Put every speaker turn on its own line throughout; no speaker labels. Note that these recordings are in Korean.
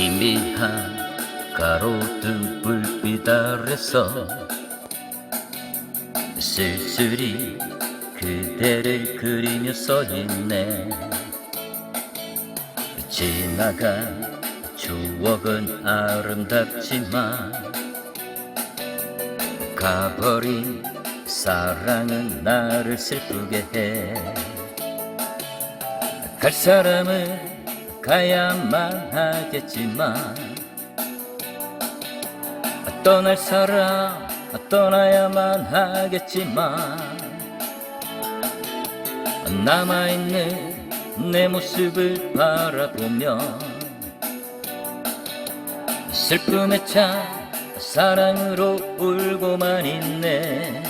희미한 가로등 불빛 아래서 쓸쓸히 그대를 그리며 서 있네. 지나간 추억은 아름답지만 가버린 사랑은 나를 슬프게 해. 갈 사람은 가야만 하겠지만 떠날 사람 떠나야만 하겠지만 남아있는 내 모습을 바라보며 슬픔에 찬 사랑으로 울고만 있네.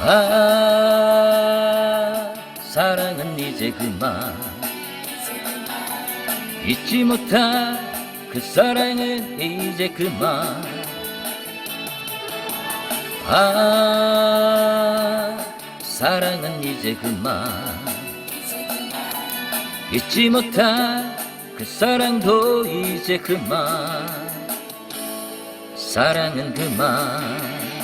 아 사랑은 이제 그만 잊지 못한 그 사랑은 이제 그만. 아 사랑은 이제 그만. 잊지 못한 그 사랑도 이제 그만. 사랑은 그만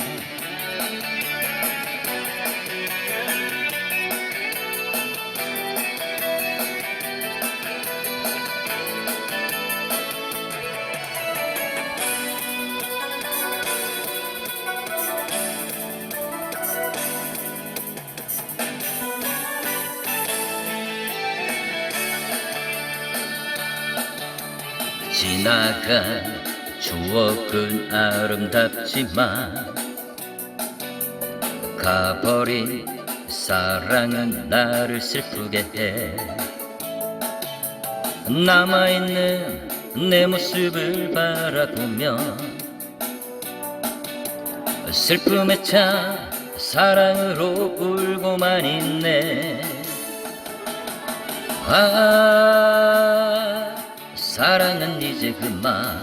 지나간 추억은 아름답지만 가버린 사랑은 나를 슬프게 해. 남아있는 내 모습을 바라보며 슬픔에 찬 사랑으로 울고만 있네. 아 사랑은 이제 그만.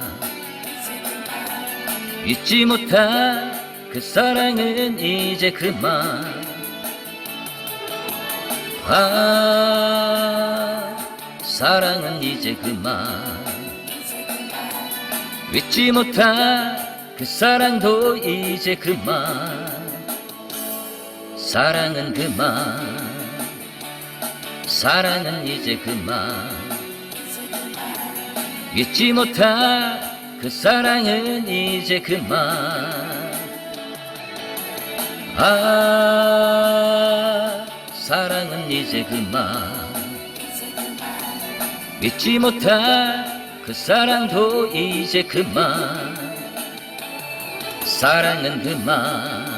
잊지 못한 그 사랑은 이제 그만. 아 사랑은 이제 그만. 잊지 못한 그 사랑도 이제 그만. 사랑은 그만. 사랑은 이제 그만 잊지 못한 그 사랑은 이제 그만. 아 사랑은 이제 그만. 잊지 못한 그 사랑도 이제 그만. 사랑은 그만.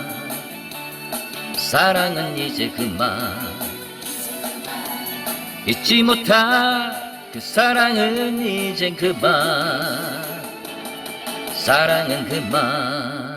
사랑은 이제 그만. 잊지 못한 그 사랑은 이젠 그만. 사랑은 그만